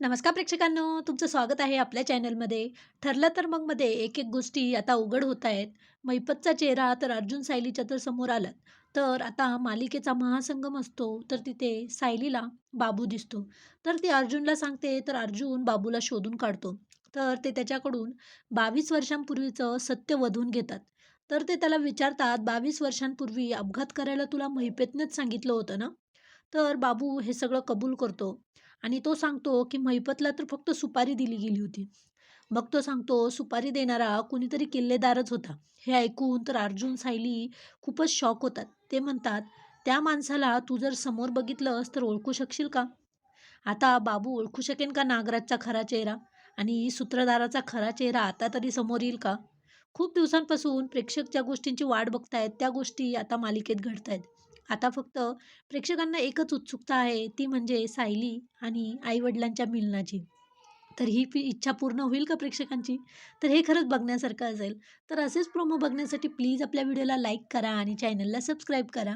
नमस्कार प्रेक्षकांनो तुमचं स्वागत आहे आपल्या चॅनलमध्ये. ठरलं तर मग मध्ये एक एक गोष्टी आता उघड होत आहेत. मैपतचा चेहरा तर अर्जुन सायलीच्या तर समोर आलात. तर आता मालिकेचा महासंगम असतो तर तिथे सायलीला बाबू दिसतो. तर ती अर्जुनला सांगते तर अर्जुन बाबूला शोधून काढतो. तर ते त्याच्याकडून बावीस वर्षांपूर्वीचं सत्य वधून घेतात. तर ते त्याला विचारतात बावीस वर्षांपूर्वी अपघात करायला तुला महिपेतनेच सांगितलं होतं ना? तर बाबू हे सगळं कबूल करतो आणि तो सांगतो की महिपतला तर फक्त सुपारी दिली गेली होती. मग तो सांगतो सुपारी देणारा कुणीतरी किल्लेदारच होता. हे ऐकून तर अर्जुन सायली खूपच शॉक होतात. ते म्हणतात त्या माणसाला तू जर समोर बघितलंस तर ओळखू शकशील का? आता बाबू ओळखू शकेन का नागराजचा खरा चेहरा? आणि सूत्रधाराचा खरा चेहरा आता तरी समोर येईल का? खूप दिवसांपासून प्रेक्षक ज्या गोष्टींची वाट बघतायत त्या गोष्टी आता मालिकेत घडत आहेत आता फक्त प्रेक्षकांना एकच उत्सुकता आहे ती म्हणजे सायली आणि आईवडिलांच्या मिलनाची. तर ही पी इच्छा पूर्ण होईल का प्रेक्षकांची? तर हे खरंच बघण्यासारखं असेल. तर असेच प्रोमो बघण्यासाठी प्लीज आपल्या व्हिडिओला लाईक करा आणि चॅनलला सबस्क्राईब करा.